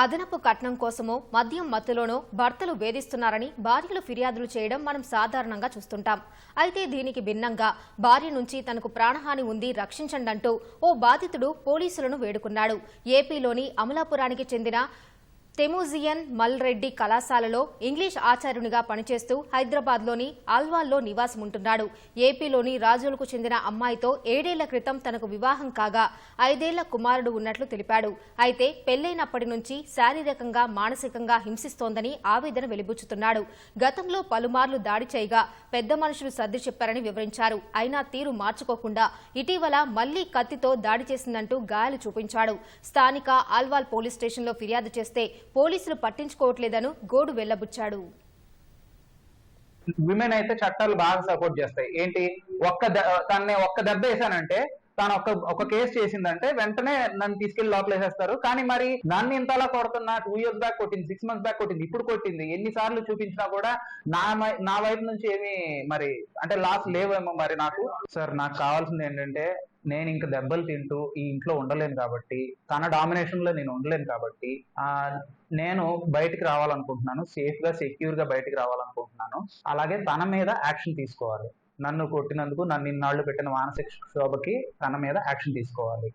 అదనపు కట్నం కోసమో మద్యం మత్తులోనో భర్తలు వేధిస్తున్నారని భార్యలు ఫిర్యాదులు చేయడం మనం సాధారణంగా చూస్తుంటాం. అయితే దీనికి భిన్నంగా భార్య నుంచి తనకు ప్రాణహాని ఉంది రక్షించండంటూ ఓ బాధితుడు పోలీసులను వేడుకున్నాడు. ఏపీలోని అమలాపురానికి చెందిన తెమూజియన్ మల్రెడ్డి కళాశాలలో ఇంగ్లీష్ ఆచార్యునిగా పనిచేస్తూ హైదరాబాద్లోని ఆల్వాల్లో నివాసం ఉంటున్నాడు ఏపీలోని రాజులకు చెందిన అమ్మాయితో ఏడేళ్ళ క్రితం తనకు వివాహం కాగా ఐదేళ్ళ కుమారుడు ఉన్నట్లు తెలిపాడు. అయితే పెళ్ళైనప్పటి నుంచి శారీరకంగా మానసికంగా హింసిస్తోందని ఆవేదన వెలిబుచ్చుతున్నాడు. గతంలో పలుమార్లు దాడి చేయగా పెద్ద మనుషులు సర్ది చెప్పారని వివరించారు. అయినా తీరు మార్చుకోకుండా ఇటీవల మళ్ళీ కత్తితో దాడి చేసిందంటూ గాయాలు చూపించాడు. స్థానిక ఆల్వాల్ పోలీస్ స్టేషన్లో ఫిర్యాదు చేస్తే పోలీసులు పట్టించుకోవట్లేదను గోడు వెళ్ళబుచ్చాడు. విమెన్ అయితే చట్టాలు బాగా సపోర్ట్ చేస్తాయి. ఏంటి? ఒక్క ద- ఒక్క దెబ్బ వేసానంటే తాను ఒక ఒక కేసు చేసిందంటే వెంటనే నన్ను తీసుకెళ్ళి లోపల వేసేస్తారు కానీ మరి నన్ను ఇంతలా కొడుతున్నా టూ ఇయర్స్ బ్యాక్ కొట్టింది సిక్స్ మంత్స్ బ్యాక్ కొట్టింది ఇప్పుడు కొట్టింది ఎన్నిసార్లు చూపించినా కూడా నా మై- నా వైపు నుంచి ఏమి మరి అంటే లాస్ లేవేమో మరి నాకు. సార్ నాకు కావాల్సింది ఏంటంటే నేను ఇంకా దెబ్బలు తింటూ ఈ ఇంట్లో ఉండలేను కాబట్టి తన డామినేషన్లో నేను ఉండలేను కాబట్టి ఆ నేను బయటికి రావాలనుకుంటున్నాను సేఫ్గా సెక్యూర్గా బయటికి రావాలనుకుంటున్నాను. అలాగే తన మీద యాక్షన్ తీసుకోవాలి. నన్ను కొట్టినందుకు నన్ను ఇన్నాళ్ళు పెట్టిన మానసిక శోభకి తన మీద యాక్షన్ తీసుకోవాలి.